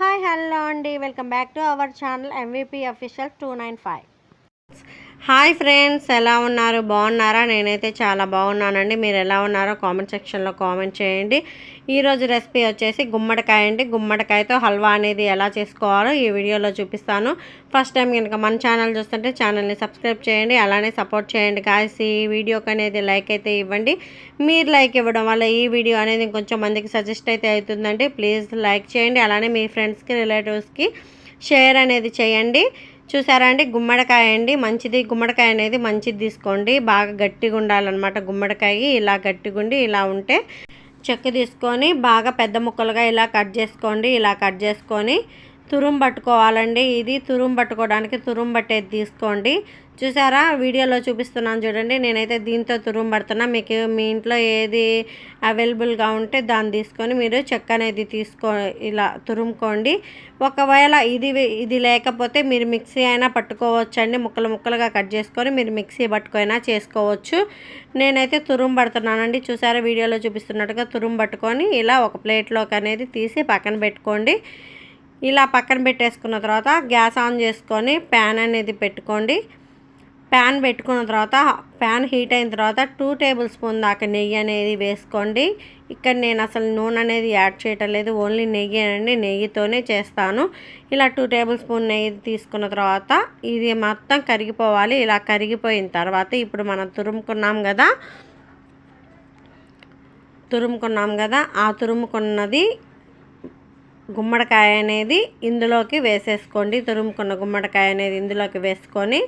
Hi hello అండి welcome back to our channel MVP official two nine five hi friends ఎలా ఉన్నారు? బాగున్నారా? నేనైతే చాలా బాగున్నానండి. మీరు ఎలా ఉన్నారో కామెంట్ సెక్షన్లో కామెంట్ చేయండి. ఈరోజు రెసిపీ వచ్చేసి గుమ్మడికాయ అండి. గుమ్మడికాయతో హల్వా అనేది ఎలా చేసుకోవాలో ఈ వీడియోలో చూపిస్తాను. ఫస్ట్ టైం కనుక మన ఛానల్ చూస్తుంటే ఛానల్ని సబ్స్క్రైబ్ చేయండి. అలానే సపోర్ట్ చేయండి. కాల్స్ ఈ వీడియోకి అనేది లైక్ అయితే ఇవ్వండి. మీరు లైక్ ఇవ్వడం వల్ల ఈ వీడియో అనేది కొంచెం మందికి సజెస్ట్ అయితే అవుతుందండి. ప్లీజ్ లైక్ చేయండి. అలానే మీ ఫ్రెండ్స్కి రిలేటివ్స్కి షేర్ అనేది చేయండి. చూసారా అండి? గుమ్మడికాయ అండి. మంచిది. గుమ్మడికాయ అనేది మంచిది తీసుకోండి. బాగా గట్టిగా ఉండాలన్నమాట గుమ్మడికాయ. ఇలా గట్టిగా ఉండి ఇలా ఉంటే చెక్క తీసుకొని బాగా పెద్ద ముక్కలుగా ఇలా కట్ చేసుకోండి. ఇలా కట్ చేసుకొని తురుం పట్టుకోవాలండి. ఇది తురుం పట్టుకోవడానికి తురుం పట్టేది తీసుకోండి. చూసారా? వీడియోలో చూపిస్తున్నాను చూడండి. నేనైతే దీంతో తురుం పడుతున్నా. మీకు మీ ఇంట్లో ఏది అవైలబుల్గా ఉంటే దాన్ని తీసుకొని మీరు చెక్క అనేది తీసుకో ఇలా తురుముకోండి. ఒకవేళ ఇది ఇది లేకపోతే మీరు మిక్సీ అయినా పట్టుకోవచ్చండి. ముక్కలు ముక్కలుగా కట్ చేసుకొని మీరు మిక్సీ పట్టుకైనా చేసుకోవచ్చు. నేనైతే తురుం పడుతున్నానండి. చూసారా? వీడియోలో చూపిస్తున్నట్టుగా తురుం పట్టుకొని ఇలా ఒక ప్లేట్లోకి అనేది తీసి పక్కన పెట్టుకోండి. ఇలా పక్కన పెట్టేసుకున్న తర్వాత గ్యాస్ ఆన్ చేసుకొని ప్యాన్ అనేది పెట్టుకోండి. ప్యాన్ పెట్టుకున్న తర్వాత ప్యాన్ హీట్ అయిన తర్వాత టూ టేబుల్ స్పూన్ దాకా నెయ్యి అనేది వేసుకోండి. ఇక్కడ నేను అసలు నూనె అనేది యాడ్ చేయటం లేదు ఓన్లీ నెయ్యి అండి నెయ్యితోనే చేస్తాను. ఇలా టూ టేబుల్ స్పూన్ నెయ్యి తీసుకున్న తర్వాత ఇది మొత్తం కరిగిపోవాలి. ఇలా కరిగిపోయిన తర్వాత ఇప్పుడు మనం తురుముకున్నాం కదా తురుముకున్నాం కదా ఆ తురుముకున్నది గుమ్మడికాయ అనేది ఇందులోకి వేసేసుకోండి. తురుముకున్న గుమ్మడికాయ అనేది ఇందులోకి వేసుకొని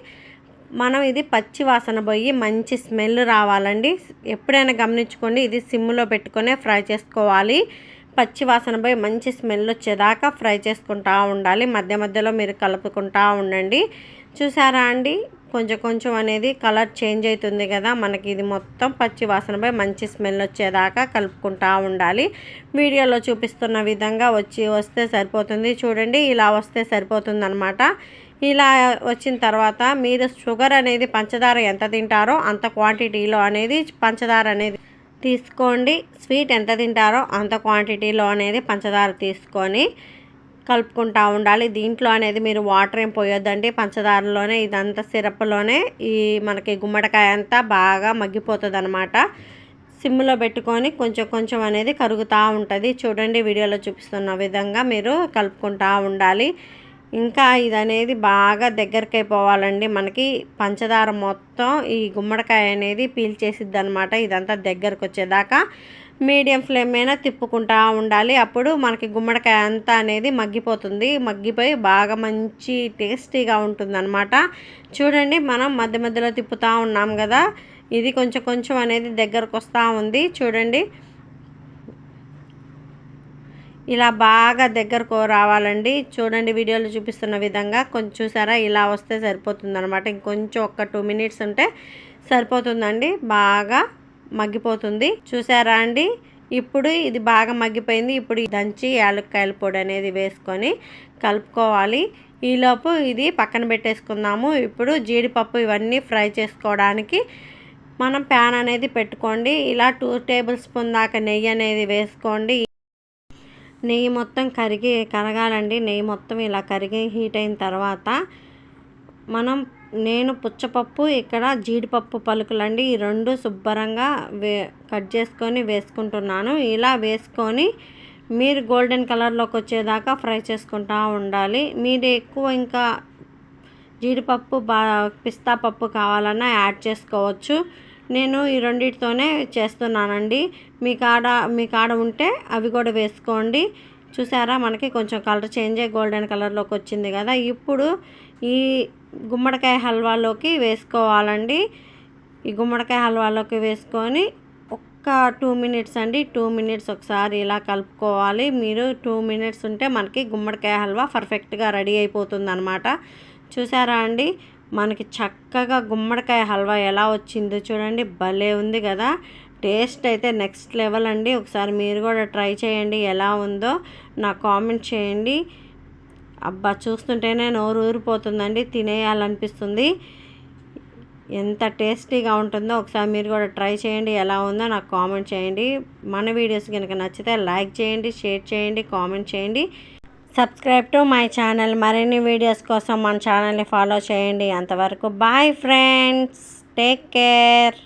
మనం ఇది పచ్చి వాసన పోయి మంచి స్మెల్ రావాలండి. ఎప్పుడైనా గమనించుకోండి ఇది సిమ్లో పెట్టుకొని ఫ్రై చేసుకోవాలి. పచ్చి వాసన పోయి మంచి స్మెల్ వచ్చేదాకా ఫ్రై చేసుకుంటూ ఉండాలి. మధ్య మధ్యలో మీరు కలుపుకుంటూ ఉండండి. చూసారా అండి? కొంచెం కొంచెం అనేది కలర్ చేంజ్ అవుతుంది కదా. మనకి ఇది మొత్తం పచ్చి వాసనపై మంచి స్మెల్ వచ్చేదాకా కలుపుకుంటూ ఉండాలి. వీడియోలో చూపిస్తున్న విధంగా వచ్చి వస్తే సరిపోతుంది. చూడండి ఇలా వస్తే సరిపోతుంది అనమాట ఇలా వచ్చిన తర్వాత మీరు షుగర్ అనేది పంచదార ఎంత తింటారో అంత క్వాంటిటీలో అనేది పంచదార అనేది తీసుకోండి. స్వీట్ ఎంత తింటారో అంత క్వాంటిటీలో అనేది పంచదార తీసుకొని కలుపుకుంటూ ఉండాలి. దీంట్లో అనేది మీరు వాటర్ ఏం పోయొద్దండి. పంచదారలోనే ఇదంతా సిరప్లోనే ఈ మనకి గుమ్మడికాయ అంతా బాగా మగ్గిపోతుంది అనమాట సిమ్లో పెట్టుకొని కొంచెం కొంచెం అనేది కరుగుతూ ఉంటుంది. చూడండి వీడియోలో చూపిస్తున్న విధంగా మీరు కలుపుకుంటూ ఉండాలి. ఇంకా ఇది అనేది బాగా దగ్గరికి అయిపోవాలండి మనకి పంచదార మొత్తం ఈ గుమ్మడికాయ అనేది పీల్చేసిద్ది అనమాట ఇదంతా దగ్గరకు వచ్చేదాకా మీడియం ఫ్లేమ్ మీద తిప్పుకుంటూ ఉండాలి. అప్పుడు మనకి గుమ్మడికాయ అంతా అనేది మగ్గిపోతుంది. మగ్గిపోయి బాగా మంచి టేస్టీగా ఉంటుందన్నమాట. చూడండి మనం మధ్య మధ్యలో తిప్పుతూ ఉన్నాం కదా. ఇది కొంచెం కొంచెం అనేది దగ్గరకు వస్తూ ఉంది. చూడండి. ఇలా బాగా దగ్గరకు రావాలండి. చూడండి వీడియోలో చూపిస్తున్న విధంగా కొంచెం చూసారా? ఇలా వస్తే సరిపోతుంది అనమాట ఇంకొంచెం ఒక టూ మినిట్స్ ఉంటే సరిపోతుందండి. బాగా మగ్గిపోతుంది. చూసారా అండి? ఇప్పుడు ఇది బాగా మగ్గిపోయింది. ఇప్పుడు దంచి యాలక్కాయల పొడి అనేది వేసుకొని కలుపుకోవాలి. ఈలోపు ఇది పక్కన పెట్టేసుకుందాము. ఇప్పుడు జీడిపప్పు ఇవన్నీ ఫ్రై చేసుకోవడానికి మనం ప్యాన్ అనేది పెట్టుకోండి. ఇలా టూ టేబుల్ స్పూన్ దాకా నెయ్యి అనేది వేసుకోండి. నెయ్యి మొత్తం కరిగి కరగాలండి. నెయ్యి మొత్తం ఇలా కరిగి హీట్ అయిన తర్వాత మనం నేను పుచ్చపప్పు ఇక్కడ జీడిపప్పు పలుకులండి. ఈ రెండు శుభ్రంగా వే కట్ చేసుకొని వేసుకుంటున్నాను. ఇలా వేసుకొని మీరు గోల్డెన్ కలర్లోకి వచ్చేదాకా ఫ్రై చేసుకుంటూ ఉండాలి. మీరు ఎక్కువ ఇంకా జీడిపప్పు బా పిస్తా పప్పు కావాలన్నా యాడ్ చేసుకోవచ్చు. నేను ఈ రెండింటితోనే చేస్తున్నానండి. మీ కాడ మీ కాడ ఉంటే అవి కూడా వేసుకోండి. చూసారా? మనకి కొంచెం కలర్ చేంజ్ అయ్యి గోల్డెన్ కలర్లోకి వచ్చింది కదా. ఇప్పుడు ఈ గుమ్మడికాయ హల్వాలోకి వేసుకోవాలండి. ఈ గుమ్మడికాయ హల్వాలోకి వేసుకొని ఒక్క టూ మినిట్స్ అండి టూ మినిట్స్ ఒకసారి ఇలా కలుపుకోవాలి. మీరు టూ మినిట్స్ ఉంటే మనకి గుమ్మడికాయ హల్వా పర్ఫెక్ట్గా రెడీ అయిపోతుంది అనమాట చూసారా అండి? మనకి చక్కగా గుమ్మడికాయ హల్వా ఎలా వచ్చిందో చూడండి. భలే ఉంది కదా! టేస్ట్ అయితే నెక్స్ట్ లెవెల్ అండి. ఒకసారి మీరు కూడా ట్రై చేయండి ఎలా ఉందో. నాకు కామెంట్ చేయండి. అబ్బా చూస్తుంటేనే నోరు ఊరిపోతుందండి తినేయాలనిపిస్తుంది. ఎంత టేస్టీగా ఉంటుందో ఒకసారి మీరు కూడా ట్రై చేయండి ఎలా ఉందో నాకు కామెంట్ చేయండి. మన వీడియోస్ కనుక నచ్చితే లైక్ చేయండి షేర్ చేయండి కామెంట్ చేయండి. సబ్స్క్రైబ్ టు మై ఛానల్ మరిన్ని వీడియోస్ కోసం మన ఛానల్ని ఫాలో చేయండి. అంతవరకు బాయ్ ఫ్రెండ్స్ టేక్ కేర్